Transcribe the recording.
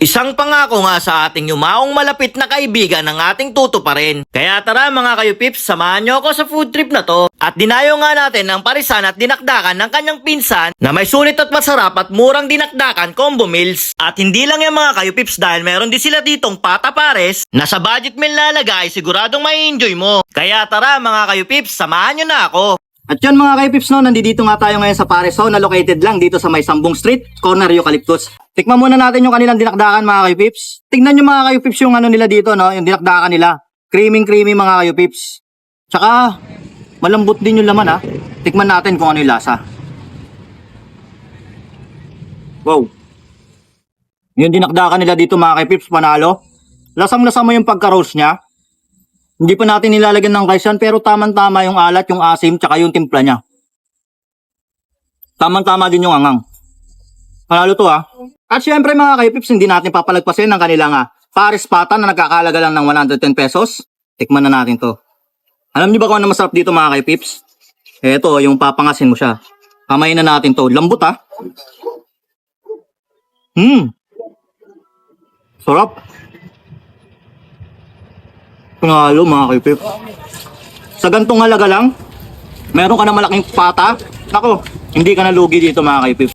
Isang pangako nga sa ating yumaong malapit na kaibigan ng ating tuto pa rin. Kaya tara mga kayo pips, samahan nyo ako sa food trip na to. At dinayo nga natin ng parisan at dinakdakan ng kanyang pinsan na may sulit at masarap at murang dinakdakan combo meals. At hindi lang yung mga kayo pips dahil meron din sila ditong pata pares na sa budget meal na lagay siguradong may enjoy mo. Kaya tara mga kayo pips, samahan nyo na ako. At yun mga kaipips no, nandito nga tayo ngayon sa Paris Zone na located lang dito sa may Sambong Street, corner Eucalyptus. Tikman muna natin yung kanilang dinakdakan mga kaipips. Tingnan nyo mga kaipips yung ano nila dito no, yung dinakdakan nila. Creaming creamy mga kaipips. Tsaka malambot din yung laman ha. Tikman natin kung ano yung lasa. Wow. Yung dinakdakan nila dito mga kaipips, panalo. Lasang-lasa mo yung pagka-roast niya. Hindi pa natin nilalagyan ng yan, pero tamang-tama yung alat, yung asim, tsaka yung timpla niya. Tamang-tama din yung angang. Panalo to ha. At syempre mga kaipips, hindi natin papalagpasin ng kanilang ah, Paris Pata na nagkakalaga lang ng 110 pesos. Tikman na natin to. Alam niyo ba kung ano masarap dito mga kaipips? Eto, yung papangasin mo siya. Kamayin na natin to. Lambot ha. Hmm. Sarap. Panalo mga kipip. Sa gantong halaga lang, meron ka na malaking pata. Nako, hindi ka na lugi dito mga kipip.